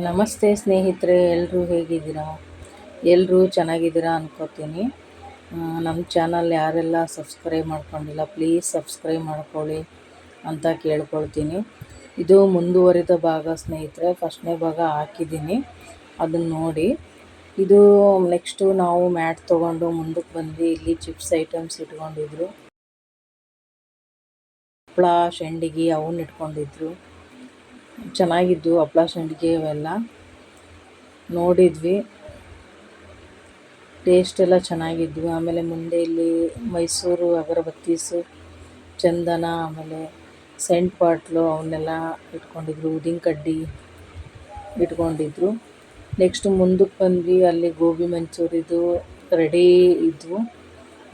ನಮಸ್ತೆ ಸ್ನೇಹಿತರೆ ಎಲ್ಲರೂ ಹೇಗಿದ್ದೀರಾ? ಎಲ್ಲರೂ ಚೆನ್ನಾಗಿದ್ದೀರಾ ಅನ್ಕೋತೀನಿ. ನಮ್ಮ ಚಾನಲ್ ಯಾರೆಲ್ಲ ಸಬ್ಸ್ಕ್ರೈಬ್ ಮಾಡ್ಕೊಂಡಿಲ್ಲ, ಪ್ಲೀಸ್ ಸಬ್ಸ್ಕ್ರೈಬ್ ಮಾಡ್ಕೊಳ್ಳಿ ಅಂತ ಕೇಳ್ಕೊಳ್ತೀನಿ. ಇದು ಮುಂದುವರಿದ ಭಾಗ ಸ್ನೇಹಿತರೆ, ಫಸ್ಟ್ನೇ ಭಾಗ ಹಾಕಿದ್ದೀನಿ. ಅದನ್ನು ನೋಡಿ. ಇದು ನೆಕ್ಸ್ಟು ನಾವು ಮ್ಯಾಟ್ ತೊಗೊಂಡು ಮುಂದಕ್ಕೆ ಬಂದು ಇಲ್ಲಿ ಚಿಪ್ಸ್ ಐಟಮ್ಸ್ ಇಟ್ಕೊಂಡಿದ್ರು. ಹಪ್ಪಳ ಶಂಡಿಗೆ ಅವನ್ನ ಇಟ್ಕೊಂಡಿದ್ರು. ಚೆನ್ನಾಗಿದ್ವು ಹಪ್ಳ ಸಂಡಿಗೆ ಅವೆಲ್ಲ. ನೋಡಿದ್ವಿ. ಟೇಸ್ಟ್ ಎಲ್ಲ ಚೆನ್ನಾಗಿದ್ವು. ಆಮೇಲೆ ಮುಂದೆ ಇಲ್ಲಿ ಮೈಸೂರು ಅಗರಬತ್ತೀಸು ಚಂದನ, ಆಮೇಲೆ ಸೆಂಟ್ ಪಾಟ್ಲು ಅವನ್ನೆಲ್ಲ ಇಟ್ಕೊಂಡಿದ್ರು. ಉದಿನ ಕಡ್ಡಿ ಇಟ್ಕೊಂಡಿದ್ರು. ನೆಕ್ಸ್ಟ್ ಮುಂದಕ್ಕೆ ಬಂದ್ವಿ. ಅಲ್ಲಿ ಗೋಬಿ ಮಂಚೂರಿದು ರೆಡಿ ಇದ್ವು.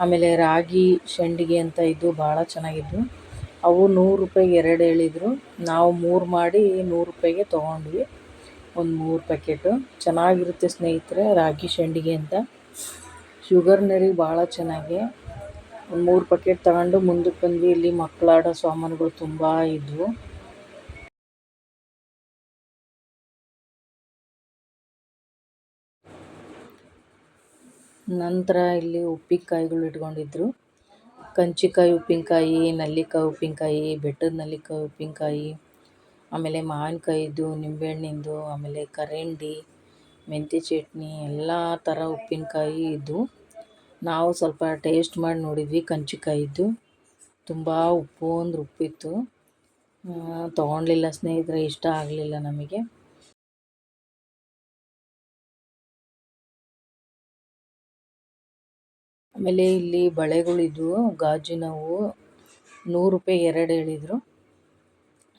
ಆಮೇಲೆ ರಾಗಿ ಸಂಡಿಗೆ ಅಂತ ಇದ್ದು, ಭಾಳ ಚೆನ್ನಾಗಿದ್ವು. ಅವು ನೂರು ರೂಪಾಯಿಗೆ ಎರಡು ಹೇಳಿದ್ರು. ನಾವು ಮೂರು ಮಾಡಿ ನೂರು ರೂಪಾಯಿಗೆ ತೊಗೊಂಡ್ವಿ. ಒಂದು ಮೂರು ಪ್ಯಾಕೆಟು. ಚೆನ್ನಾಗಿರುತ್ತೆ ಸ್ನೇಹಿತರೆ, ರಾಗಿ ಸಂಡಿಗೆ ಅಂತ. ಶುಗರ್ ನೆರಿಗೆ ಭಾಳ ಚೆನ್ನಾಗಿ. ಒಂದು ಮೂರು ಪ್ಯಾಕೆಟ್ ತಗೊಂಡು ಮುಂದಕ್ಕೆ ಬಂದ್ವಿ. ಇಲ್ಲಿ ಮಕ್ಕಳಾಡೋ ಸಾಮಾನುಗಳು ತುಂಬ ಇದ್ವು. ನಂತರ ಇಲ್ಲಿ ಉಪ್ಪಿಕಾಯಿಗಳು ಇಟ್ಕೊಂಡಿದ್ರು. ಕಂಚಿಕಾಯಿ, ಉಪ್ಪಿನಕಾಯಿ, ನಲ್ಲಿಕಾಯಿ, ಉಪ್ಪಿನಕಾಯಿ, ಬೆಟ್ಟದ ನಲ್ಲಿಕಾಯಿ, ಉಪ್ಪಿನಕಾಯಿ, ಆಮೇಲೆ ಮಾವಿನಕಾಯಿದು, ನಿಂಬೆಹಣ್ಣಿಂದು, ಆಮೇಲೆ ಕರಂಡಿ, ಮೆಂತ್ಯ ಚಟ್ನಿ, ಎಲ್ಲ ಥರ ಉಪ್ಪಿನಕಾಯಿ ಇದ್ದು ನಾವು ಸ್ವಲ್ಪ ಟೇಸ್ಟ್ ಮಾಡಿ ನೋಡಿದ್ವಿ ಕಂಚಿಕಾಯಿದ್ದು ತುಂಬ ಉಪ್ಪು ಅಂದ್ರೆ ಉಪ್ಪಿತ್ತು. ತೊಗೊಳ್ಲಿಲ್ಲ ಸ್ನೇಹಿತರೆ, ಇಷ್ಟ ಆಗಲಿಲ್ಲ ನಮಗೆ. ಆಮೇಲೆ ಇಲ್ಲಿ ಬಳೆಗಳಿದ್ವು ಗಾಜಿನವು ನೂರು ರೂಪಾಯಿ ಎರಡು ಹೇಳಿದ್ರು.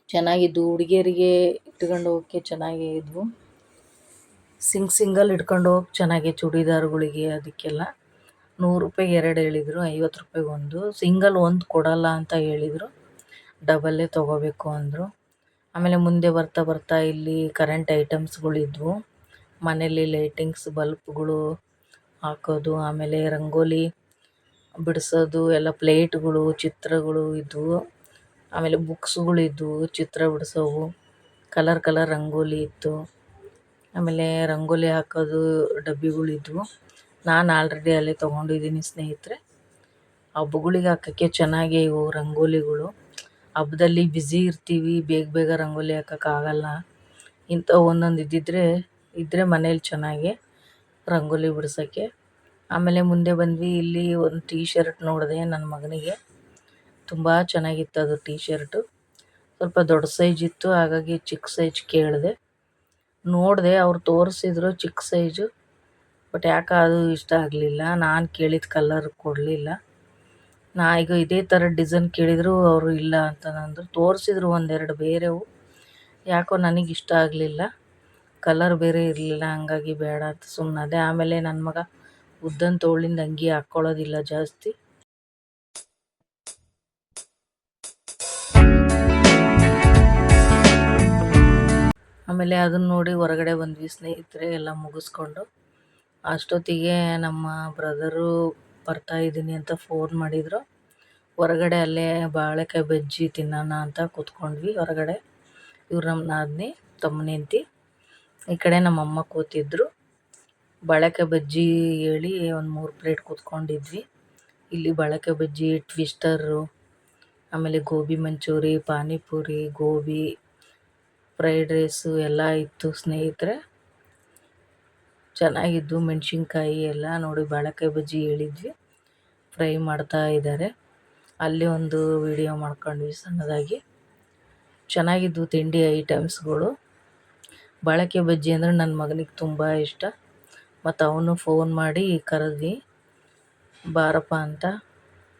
ಚೆನ್ನಾಗಿದ್ವು ಹುಡುಗಿಯರಿಗೆ ಇಟ್ಕೊಂಡು ಹೋಗೋಕ್ಕೆ ಚೆನ್ನಾಗೇ ಇದ್ವು. ಸಿಂಗ್ ಸಿಂಗಲ್ ಇಟ್ಕೊಂಡು ಹೋಗಿ ಚೆನ್ನಾಗಿ ಚೂಡಿದಾರ್ಗಳಿಗೆ ಅದಕ್ಕೆಲ್ಲ ನೂರು ರೂಪಾಯಿ ಎರಡು ಹೇಳಿದರು, ಐವತ್ತು ರೂಪಾಯಿಗೆ ಒಂದು. ಸಿಂಗಲ್ ಒಂದು ಕೊಡಲ್ಲ ಅಂತ ಹೇಳಿದರು. ಡಬಲ್ಲೇ ತೊಗೋಬೇಕು ಅಂದರು. ಆಮೇಲೆ ಮುಂದೆ ಬರ್ತಾ ಬರ್ತಾ ಇಲ್ಲಿ ಕರೆಂಟ್ ಐಟಮ್ಸ್ಗಳಿದ್ವು ಮನೇಲಿ ಲೈಟಿಂಗ್ಸ್ ಬಲ್ಪ್ಗಳು ಹಾಕೋದು, ಆಮೇಲೆ ರಂಗೋಲಿ ಬಿಡಿಸೋದು, ಎಲ್ಲ ಪ್ಲೇಟ್ಗಳು, ಚಿತ್ರಗಳು ಇದ್ದವು ಆಮೇಲೆ ಬುಕ್ಸ್ಗಳಿದ್ವು ಚಿತ್ರ ಬಿಡಿಸೋವು. ಕಲರ್ ಕಲರ್ ರಂಗೋಲಿ ಇತ್ತು. ಆಮೇಲೆ ರಂಗೋಲಿ ಹಾಕೋದು ಡಬ್ಬಿಗಳಿದ್ವು ನಾನು ಆಲ್ರೆಡಿ ಅಲ್ಲೇ ತೊಗೊಂಡಿದ್ದೀನಿ ಸ್ನೇಹಿತರೆ. ಹಬ್ಬಗಳಿಗೆ ಹಾಕೋಕ್ಕೆ ಚೆನ್ನಾಗೇ ಇವು ರಂಗೋಲಿಗಳು. ಹಬ್ಬದಲ್ಲಿ ಬ್ಯುಸಿ ಇರ್ತೀವಿ, ಬೇಗ ಬೇಗ ರಂಗೋಲಿ ಹಾಕೋಕ್ಕಾಗಲ್ಲ ಇಂಥವು ಒಂದೊಂದು ಇದ್ದಿದ್ದರೆ ಇದ್ದರೆ ಮನೇಲಿ ಚೆನ್ನಾಗಿ ರಂಗೋಲಿ ಬಿಡ್ಸೋಕ್ಕೆ. ಆಮೇಲೆ ಮುಂದೆ ಬಂದ್ವಿ, ಇಲ್ಲಿ ಒಂದು ಟೀ ಶರ್ಟ್ ನೋಡಿದೆ ನನ್ನ ಮಗನಿಗೆ. ತುಂಬ ಚೆನ್ನಾಗಿತ್ತು ಅದು ಟೀ ಶರ್ಟು ಸ್ವಲ್ಪ ದೊಡ್ಡ ಸೈಜ್ ಇತ್ತು, ಹಾಗಾಗಿ ಚಿಕ್ಕ ಸೈಜ್ ಕೇಳಿದೆ. ನೋಡಿದೆ, ಅವ್ರು ತೋರಿಸಿದ್ರು ಚಿಕ್ಕ ಸೈಜು ಬಟ್ ಯಾಕೆ ಅದು ಇಷ್ಟ ಆಗಲಿಲ್ಲ? ನಾನು ಕೇಳಿದ ಕಲರ್ ಕೊಡಲಿಲ್ಲ. ನಾ ಈಗ ಇದೇ ಥರ ಡಿಸೈನ್ ಕೇಳಿದ್ರು ಅವರು ಇಲ್ಲ ಅಂತ ತೋರಿಸಿದ್ರು ಒಂದೆರಡು ಬೇರೆವು. ಯಾಕೋ ನನಗೆ ಇಷ್ಟ ಆಗಲಿಲ್ಲ. ಕಲರ್ ಬೇರೆ ಇರಲಿಲ್ಲ, ಹಂಗಾಗಿ ಬೇಡ ಅಂತ ಸುಮ್ಮನಾದೆ ಆಮೇಲೆ ನನ್ನ ಮಗ ಉದ್ದನ ತೋಳಿಂದ ಅಂಗಿ ಹಾಕ್ಕೊಳ್ಳೋದಿಲ್ಲ ಜಾಸ್ತಿ. ಆಮೇಲೆ ಅದನ್ನ ನೋಡಿ ಹೊರಗಡೆ ಬಂದ್ವಿ ಸ್ನೇಹಿತರೆ, ಎಲ್ಲ ಮುಗಿಸ್ಕೊಂಡು. ಅಷ್ಟೊತ್ತಿಗೆ ನಮ್ಮ ಬ್ರದರು ಬರ್ತಾ ಇದ್ದೀನಿ ಅಂತ ಫೋನ್ ಮಾಡಿದರು. ಹೊರಗಡೆ ಅಲ್ಲೇ ಬಾಳೆಕಾಯಿ ಬಜ್ಜಿ ತಿನ್ನೋಣ ಅಂತ ಕೂತ್ಕೊಂಡ್ವಿ ಹೊರಗಡೆ. ಇವ್ರು ನಮ್ಮ ನಾದಿನಿ ತಮ್ಮನೆಂತಿ ಈ ಕಡೆ ನಮ್ಮಮ್ಮ ಕೂತಿದ್ರು. ಬಳಕೆ ಬಜ್ಜಿ ಹೇಳಿ ಒಂದು ಮೂರು ಪ್ಲೇಟ್ ಕೂತ್ಕೊಂಡಿದ್ವಿ. ಇಲ್ಲಿ ಬಳಕೆ ಬಜ್ಜಿ, ಟ್ವಿಸ್ಟರು, ಆಮೇಲೆ ಗೋಬಿ ಮಂಚೂರಿ, ಪಾನಿಪುರಿ, ಗೋಬಿ, ಫ್ರೈಡ್ ರೈಸು ಎಲ್ಲ ಇತ್ತು ಸ್ನೇಹಿತರೆ. ಚೆನ್ನಾಗಿದ್ದು ಮೆಣಸಿನ್ಕಾಯಿ ಎಲ್ಲ ನೋಡಿ ಬಾಳೆಕಾಯಿ ಬಜ್ಜಿ ಹೇಳಿದ್ವಿ. ಫ್ರೈ ಮಾಡ್ತಾ ಇದ್ದಾರೆ. ಅಲ್ಲಿ ಒಂದು ವಿಡಿಯೋ ಮಾಡ್ಕೊಂಡ್ವಿ ಸಣ್ಣದಾಗಿ. ಚೆನ್ನಾಗಿದ್ದು ತಿಂಡಿ ಐಟಮ್ಸ್ಗಳು. ಬಾಳೆಕಾಯಿ ಬಜ್ಜಿ ಅಂದರೆ ನನ್ನ ಮಗನಿಗೆ ತುಂಬ ಇಷ್ಟ. ಮತ್ತು ಅವನು ಫೋನ್ ಮಾಡಿ ಕರೆದ್ವಿ. ಬಾರಪ್ಪ ಅಂತ.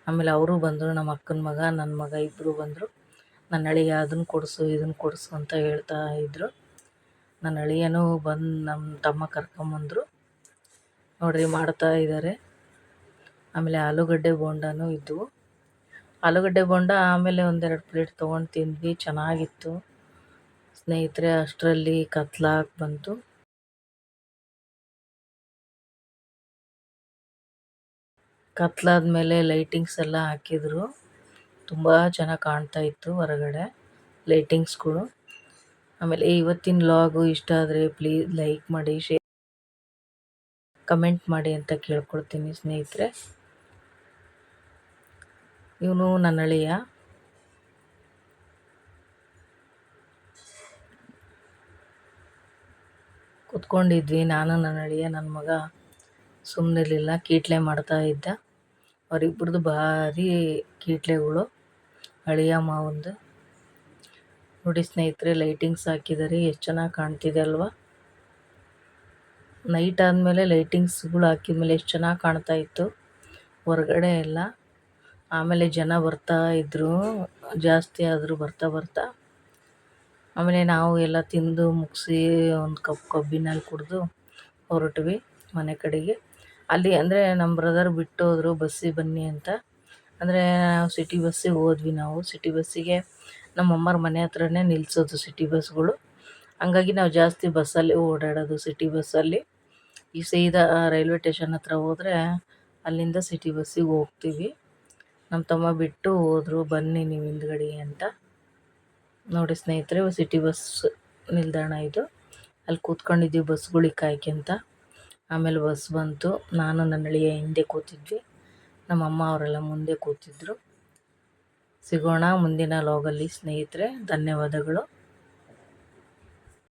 ಆಮೇಲೆ ಅವರು ಬಂದರು ನಮ್ಮ ಅಕ್ಕನ ಮಗ ನನ್ನ ಮಗ ಇಬ್ಬರು ಬಂದರು. ನನ್ನ ಅಳಿಯ ಅದನ್ನು ಕೊಡಿಸು ಇದನ್ನು ಕೊಡಿಸು ಅಂತ ಹೇಳ್ತಾ ಇದ್ದರು ನನ್ನ ಅಳಿಯನೂ ಬಂದು ನಮ್ಮ ತಮ್ಮ ಕರ್ಕೊಂಬಂದರು. ನೋಡಿರಿ ಮಾಡ್ತಾ ಇದ್ದಾರೆ ಆಮೇಲೆ ಆಲೂಗಡ್ಡೆ ಬೋಂಡನೂ ಇದ್ದವು ಆಲೂಗಡ್ಡೆ ಬೋಂಡ ಆಮೇಲೆ ಒಂದೆರಡು ಪ್ಲೇಟ್ ತೊಗೊಂಡು ತಿಂದ್ವಿ. ಚೆನ್ನಾಗಿತ್ತು. ಸ್ನೇಹಿತರೆ, ಅಷ್ಟರಲ್ಲಿ ಕತ್ಲಾಗಿ ಬಂತು. ಕತ್ಲಾದ್ಮೇಲೆ ಲೈಟಿಂಗ್ಸ್ ಎಲ್ಲ ಹಾಕಿದ್ರು. ತುಂಬ ಚೆನ್ನಾಗಿ ಕಾಣ್ತಾ ಇತ್ತು ಹೊರಗಡೆ ಲೈಟಿಂಗ್ಸ್ಗಳು ಆಮೇಲೆ ಇವತ್ತಿನ ಲಾಗು ಇಷ್ಟ ಆದರೆ ಪ್ಲೀಸ್ ಲೈಕ್ ಮಾಡಿ ಶೇರ್ ಕಮೆಂಟ್ ಮಾಡಿ ಅಂತ ಕೇಳ್ಕೊಳ್ತೀನಿ ಸ್ನೇಹಿತರೆ. ಇವನು ನನ್ನ ಅಳಿಯ ಕುತ್ಕೊಂಡಿದ್ವಿ. ನಾನು, ನನ್ನ ಅಳಿಯ ನನ್ನ ಮಗ ಸುಮ್ಮನಿರಲಿಲ್ಲ ಕೀಟ್ಲೆ ಮಾಡ್ತಾ ಇದ್ದ. ಅವರಿಬ್ಬರದು ಭಾರಿ ಕೀಟ್ಲೆಗಳು. ಅಳಿಯ ಮಾವಂದು. ನೋಡಿ ಸ್ನೇಹಿತರೆ, ಲೈಟಿಂಗ್ಸ್ ಹಾಕಿದ್ದಾರೆ. ಎಷ್ಟು ಚೆನ್ನಾಗಿ ಕಾಣ್ತಿದೆ ಅಲ್ವಾ? ನೈಟ್ ಆದಮೇಲೆ ಲೈಟಿಂಗ್ಸ್ಗಳು ಹಾಕಿದ್ಮೇಲೆ ಎಷ್ಟು ಚೆನ್ನಾಗಿ ಕಾಣ್ತಾ ಇತ್ತು. ಹೊರಗಡೆ ಎಲ್ಲ. ಆಮೇಲೆ ಜನ ಬರ್ತಾ ಇದ್ದರು ಜಾಸ್ತಿ ಆದರೂ ಬರ್ತಾ ಬರ್ತಾ. ಆಮೇಲೆ ನಾವು ಎಲ್ಲ ತಿಂದು ಮುಗಿಸಿ ಒಂದು ಕಪ್ ಕಬ್ಬಿನಲ್ಲಿ ಕುಡಿದು ಹೊರಟ್ವಿ ಮನೆ ಕಡೆಗೆ. ಅಲ್ಲಿ ಅಂದರೆ ನಮ್ಮ ಬ್ರದರ್ ಬಿಟ್ಟು ಹೋದರು ಬಸ್ಸಿಗೆ ಬನ್ನಿ ಅಂತ. ಅಂದರೆ ನಾವು ಸಿಟಿ ಬಸ್ಸಿಗೆ ಹೋದ್ವಿ ನಾವು. ಸಿಟಿ ಬಸ್ಸಿಗೆ ನಮ್ಮ ಅಮ್ಮರ ಮನೆ ಹತ್ರನೇ ನಿಲ್ಲಿಸೋದು ಸಿಟಿ ಬಸ್ಗಳು ಹಂಗಾಗಿ ನಾವು ಜಾಸ್ತಿ ಬಸ್ಸಲ್ಲಿ ಓಡಾಡೋದು ಸಿಟಿ ಬಸ್ಸಲ್ಲಿ ಈ ಸೀದಾ ರೈಲ್ವೆ ಸ್ಟೇಷನ್ ಹತ್ರ ಹೋದರೆ ಅಲ್ಲಿಂದ ಸಿಟಿ ಬಸ್ಸಿಗೆ ಹೋಗ್ತೀವಿ. ನಮ್ಮ ತಮ್ಮ ಬಿಟ್ಟು ಹೋದರು, ಬನ್ನಿ ನೀವು ಹಿಂದ್ಗಡೆ ಅಂತ. ನೋಡಿ ಸ್ನೇಹಿತರೆ, ಸಿಟಿ ಬಸ್ ನಿಲ್ದಾಣ ಇದು. ಅಲ್ಲಿ ಕೂತ್ಕೊಂಡಿದ್ದೀವಿ ಬಸ್ಗಳಿಗೆ ಕಾಯ್ಕೊಂತ ಆಮೇಲೆ ಬಸ್ ಬಂತು. ನಾನು ನನ್ನ ಅಳಿಯ ಹಿಂದೆ ಕೂತಿದ್ವಿ. ನಮ್ಮ ಅಮ್ಮ ಅವರೆಲ್ಲ ಮುಂದೆ ಕೂತಿದ್ರು. ಸಿಗೋಣ ಮುಂದಿನ ಲಾಗಲ್ಲಿ ಸ್ನೇಹಿತರೆ. ಧನ್ಯವಾದಗಳು.